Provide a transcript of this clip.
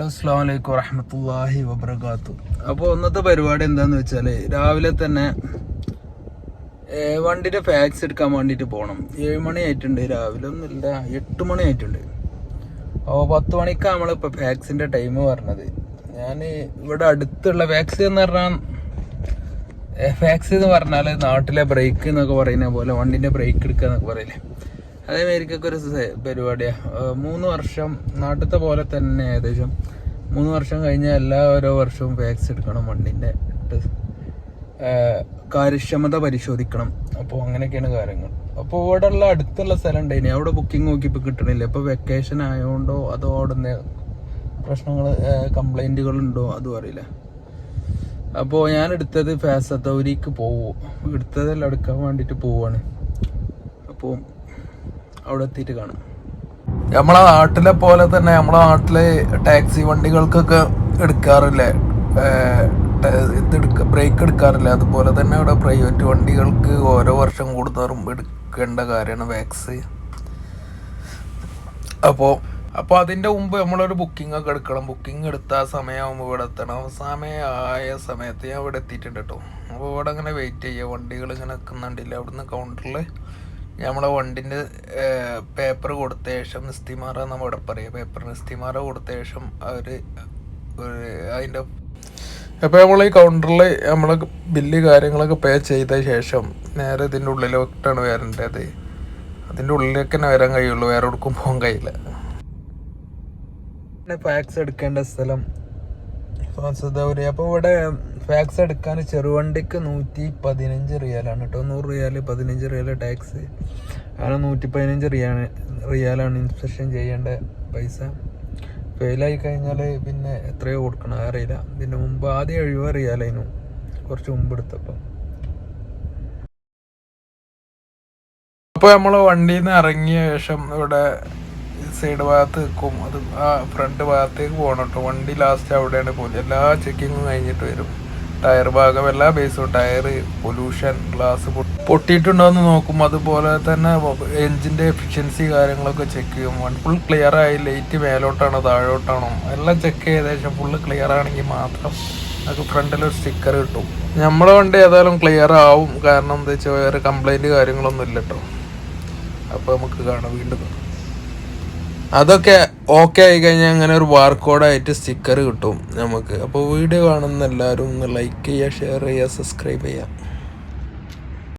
Hello അസ്സാം വലൈക്കും വറഹമത്തല്ലാഹി വബർക്കാത്തു അപ്പോൾ ഒന്നത്തെ പരിപാടി എന്താന്ന് വെച്ചാൽ രാവിലെ തന്നെ വണ്ടിയുടെ ഫാക്സ് എടുക്കാൻ വേണ്ടിയിട്ട് പോകണം ഏഴ് മണി ആയിട്ടുണ്ട് രാവിലെ ഒന്നുമില്ല എട്ട് മണി ആയിട്ടുണ്ട്. അപ്പോൾ പത്ത് മണിക്കാണ് നമ്മളിപ്പോൾ ഫാക്സിന്റെ ടൈം പറഞ്ഞത്. ഞാൻ ഇവിടെ അടുത്തുള്ള ഫാക്സ് എന്ന് പറഞ്ഞാൽ ഫാക്സ് എന്ന് പറഞ്ഞാൽ നാട്ടിലെ ബ്രേക്ക് എന്നൊക്കെ പറയുന്ന പോലെ വണ്ടിന്റെ ബ്രേക്ക് എടുക്കുക എന്നൊക്കെ പറയില്ലേ? അതേമാതിരിക്കൊക്കെ ഒരു പരിപാടിയാ. മൂന്ന് വർഷം നാട്ടിലത്തെ പോലെ തന്നെ ഏകദേശം. മൂന്ന് വർഷം കഴിഞ്ഞ എല്ലാ ഓരോ വർഷവും വാക്സിൻ എടുക്കണം വണ്ടിന്റെ കാര്യക്ഷമത പരിശോധിക്കണം. അപ്പോൾ അങ്ങനെയൊക്കെയാണ് കാര്യങ്ങൾ. അപ്പോൾ ഇവിടെ ഉള്ള അടുത്തുള്ള സ്ഥലം ഉണ്ടായിനി അവിടെ ബുക്കിംഗ് നോക്കിയപ്പോൾ കിട്ടണില്ല. ഇപ്പോൾ വെക്കേഷൻ ആയതുകൊണ്ടോ അതോ അവിടെ പ്രശ്നങ്ങൾ കംപ്ലൈന്റുകൾ ഉണ്ടോ അതും അറിയില്ല. അപ്പോൾ ഞാൻ എടുത്തത് ഫാസത്തൗരിക്ക് പോവും. എടുത്തതെല്ലാം എടുക്കാൻ വേണ്ടിയിട്ട് പോവാണ്. അപ്പോൾ അവിടെ എത്തിയിട്ട് കാണാം. നമ്മളെ നാട്ടിലെ പോലെ തന്നെ നമ്മളെ നാട്ടിലെ ടാക്സി വണ്ടികൾക്കൊക്കെ എടുക്കാറില്ലേ? ഇതെടുക്ക ബ്രേക്ക് എടുക്കാറില്ല? അതുപോലെ തന്നെ ഇവിടെ പ്രൈവറ്റ് വണ്ടികൾക്ക് ഓരോ വർഷം കൂടുന്നവരും എടുക്കേണ്ട കാര്യമാണ് വാക്സ്. അപ്പോൾ അപ്പോൾ അതിന്റെ മുമ്പ് നമ്മളൊരു ബുക്കിംഗ് ഒക്കെ എടുക്കണം. ബുക്കിംഗ് എടുത്ത ആ സമയമാകുമ്പോൾ ഇവിടെ എത്തണം. സമയമായ സമയത്ത് ഞാൻ ഇവിടെ എത്തിയിട്ടുണ്ട് കേട്ടോ. അപ്പോൾ ഇവിടെ അങ്ങനെ വെയിറ്റ് ചെയ്യുക വണ്ടികൾ ഇങ്ങനെ നിൽക്കുന്നുണ്ടില്ല? അവിടുന്ന് കൗണ്ടറിൽ നമ്മളെ വണ്ടിന്റെ പേപ്പർ കൊടുത്ത ശേഷം നിസ്തിമാറ നമ്മൾ ഇവിടെ പറയുക പേപ്പർ നിസ്തിമാറ കൊടുത്ത ശേഷം അവർ അതിന്റെ അപ്പോൾ നമ്മൾ ഈ കൗണ്ടറിൽ നമ്മൾ ബില്ല് കാര്യങ്ങളൊക്കെ പേ ചെയ്ത ശേഷം നേരെ ഇതിന്റെ ഉള്ളിലോട്ടാണ് വരേണ്ടത്. അതിന്റെ ഉള്ളിലേക്ക് തന്നെ വരാൻ കഴിയുള്ളൂ. വേറെ എവിടേക്കും പോകാൻ കഴിയില്ല. പാക്സ് എടുക്കേണ്ട സ്ഥലം. അപ്പോൾ ഇവിടെ ഫാക്സ് എടുക്കാൻ ചെറുവണ്ടിക്ക് നൂറ്റി പതിനഞ്ച് റിയാലാണ് കേട്ടോ നൂറ് റിയാൽ പതിനഞ്ച് റിയാൽ ടാക്സ് അങ്ങനെ നൂറ്റി പതിനഞ്ച് റിയാണ് റിയാലാണ് ഇൻസ്പെക്ഷൻ ചെയ്യേണ്ട പൈസ. ഫെയിലായി കഴിഞ്ഞാൽ പിന്നെ എത്രയോ കൊടുക്കണം അറിയില്ല. ഇതിന് മുമ്പ് ആദ്യം എഴുപത് റിയാലായിരുന്നു കുറച്ച് മുമ്പ് എടുത്തപ്പോൾ അപ്പോൾ നമ്മൾ വണ്ടിയിൽ നിന്ന് ഇറങ്ങിയ ശേഷം ഇവിടെ സൈഡ് ഭാഗത്ത് നിൽക്കും. അത് ആ ഫ്രണ്ട് ഭാഗത്തേക്ക് പോകണം കേട്ടോ വണ്ടി ലാസ്റ്റ് അവിടെയാണ് പോകുന്നത് എല്ലാ ചെക്കിങ്ങും കഴിഞ്ഞിട്ട് വരും. ടയർ ഭാഗം ബേസ് ടയർ പൊല്യൂഷൻ ഗ്ലാസ് പൊട്ടിയിട്ടുണ്ടോയെന്ന് നോക്കും അതുപോലെ തന്നെ എഞ്ചിന്റെ എഫിഷ്യൻസി കാര്യങ്ങളൊക്കെ ചെക്ക് ചെയ്യും. ഫുൾ ക്ലിയർ ആയി ലൈറ്റ് മേലോട്ടാണോ താഴോട്ടാണോ? എല്ലാം ചെക്ക് ചെയ്ത ശേഷം ഫുള്ള് ക്ലിയർ ആണെങ്കിൽ മാത്രം നമുക്ക് ഫ്രണ്ടിൽ ഒരു സ്റ്റിക്കർ കിട്ടും. നമ്മളെ വണ്ടി ഏതായാലും ക്ലിയർ ആവും. കാരണം എന്താ വെച്ചാൽ വേറെ കംപ്ലൈന്റ് കാര്യങ്ങളൊന്നും ഇല്ല കേട്ടോ അപ്പോൾ നമുക്ക് കാണാം വീണ്ടും അതൊക്കെ ഓക്കെ ആയി കഴിഞ്ഞാൽ അങ്ങനെ ഒരു ബാർകോഡായിട്ട് സ്റ്റിക്കർ കിട്ടും നമുക്ക്. അപ്പോൾ വീഡിയോ കാണുന്ന എല്ലാവരും ഒന്ന് ലൈക്ക് ചെയ്യുക ഷെയർ ചെയ്യുക സബ്സ്ക്രൈബ് ചെയ്യുക.